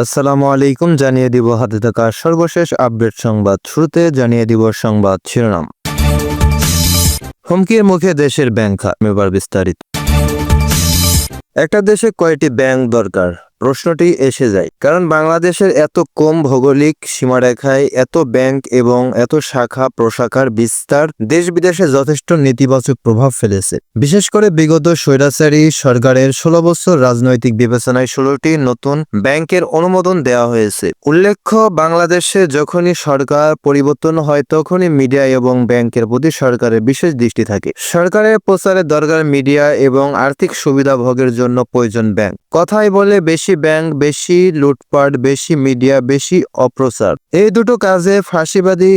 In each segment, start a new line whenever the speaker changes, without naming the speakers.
আসসালামু আলাইকুম, জানিয়ে দিব হাতে থাকা সর্বশেষ আপডেট সংবাদ শুরুতে, জানিয়ে দিব সংবাদ শিরোনাম। হুমকির মুখে দেশের ব্যাংক এবার বিস্তারিত। একটা দেশে কয়টি ব্যাংক দরকার? প্রশ্নটি এসে যায়। কারণ বাংলাদেশের এত কম ভৌগোলিক সীমারেখায় এত ব্যাংক এবং এত শাখা প্রশাখার বিস্তার দেশ বিদেশে যথেষ্ট নেতিবাচক প্রভাব ফেলেছে। বিশেষ করে বিগত স্বৈরাচারী সরকারের ষোলো বছর রাজনৈতিক বিবেচনায় ষোলোটি নতুন ব্যাংকের অনুমোদন দেওয়া হয়েছে। উল্লেখ্য, বাংলাদেশে যখনই সরকার পরিবর্তন হয় তখনই মিডিয়া এবং ব্যাংকের প্রতি সরকারের বিশেষ দৃষ্টি থাকে। সরকারের প্রচারের দরকার মিডিয়া এবং আর্থিক সুবিধা ভোগের জন্য প্রয়োজন ব্যাংক। কথাই বলে বেশি ব্যাংক বেশি লুটপাট বেশি মিডিয়া বেশি অপ্রচার। এই দুটো কাজে ফাঁসিবাদী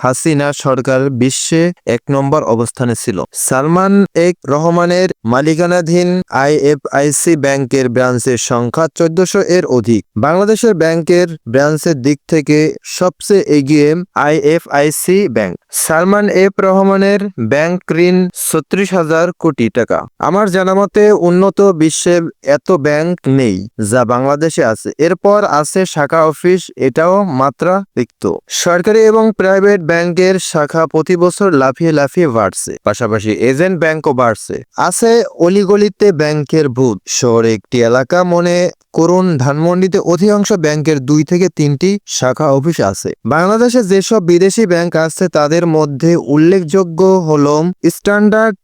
হাসিনা সরকার বিশ্বে এক নম্বর অবস্থানে ছিল। সালমান এক রহমানের মালিকানাধীন আই এফ আইএফআইসি ব্যাংকের ব্রাঞ্চের সংখ্যা চোদ্দশো এর অধিক। বাংলাদেশের ব্যাংকের ব্রাঞ্চের দিক থেকে সবচেয়ে এগিয়ে আইএফআইসি ব্যাংক। সালমান এফ রহমানের ব্যাংক ঋণ ছত্রিশ হাজার কোটি টাকা। আমার জানা মতে উন্নত বিশ্বে এত ব্যাংক নেই যা বাংলাদেশে আছে। এরপর আছে শাখা অফিস, এটাও মাত্রা রিক্ত সরকারি এবং প্রাইভেট ব্যাংকের শাখা প্রতি বছর লাফিয়ে লাফিয়ে বাড়ছে। পাশাপাশি এজেন্ট ব্যাংকও বাড়ছে। আছে অলিগলিতে ব্যাংকের ভূত। শহরে একটি এলাকা মনে করুন, ধানমন্ডিতে অধিকাংশ ব্যাংকের দুই থেকে তিনটি শাখা অফিস আছে। বাংলাদেশে যেসব বিদেশি ব্যাংক আছে, তাদের মধ্যে উল্লেখযোগ্য হল স্ট্যান্ডার্ড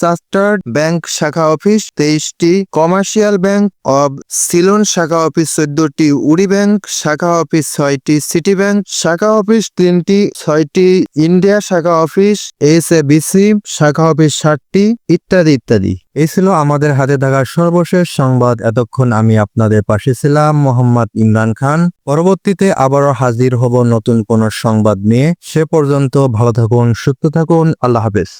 চার্টার্ড ব্যাংক শাখা অফিস, তেইশটি কমার্শিয়াল ব্যাংক অব সিলন শাখা অফিস, চোদ্দটি উড়ি ব্যাংক শাখা অফিস, ছয়টি সিটি ব্যাংক শাখা অফিস, তিনটি ছয়টি ইন্ডিয়া শাখা অফিস এস এ বিসি শাখা অফিস ষাটটি ইত্যাদি ইত্যাদি। এই ছিল আমাদের হাতে থাকা সর্বশেষ সংবাদ। এতক্ষণ আমি আপনাদের পাশে ছিলাম মোহাম্মদ ইমরান খান। পরবর্তীতে আবারও হাজির হব নতুন কোন সংবাদ নিয়ে। সে পর্যন্ত ভালো থাকুন, সুস্থ থাকুন। আল্লাহ হাফেজ।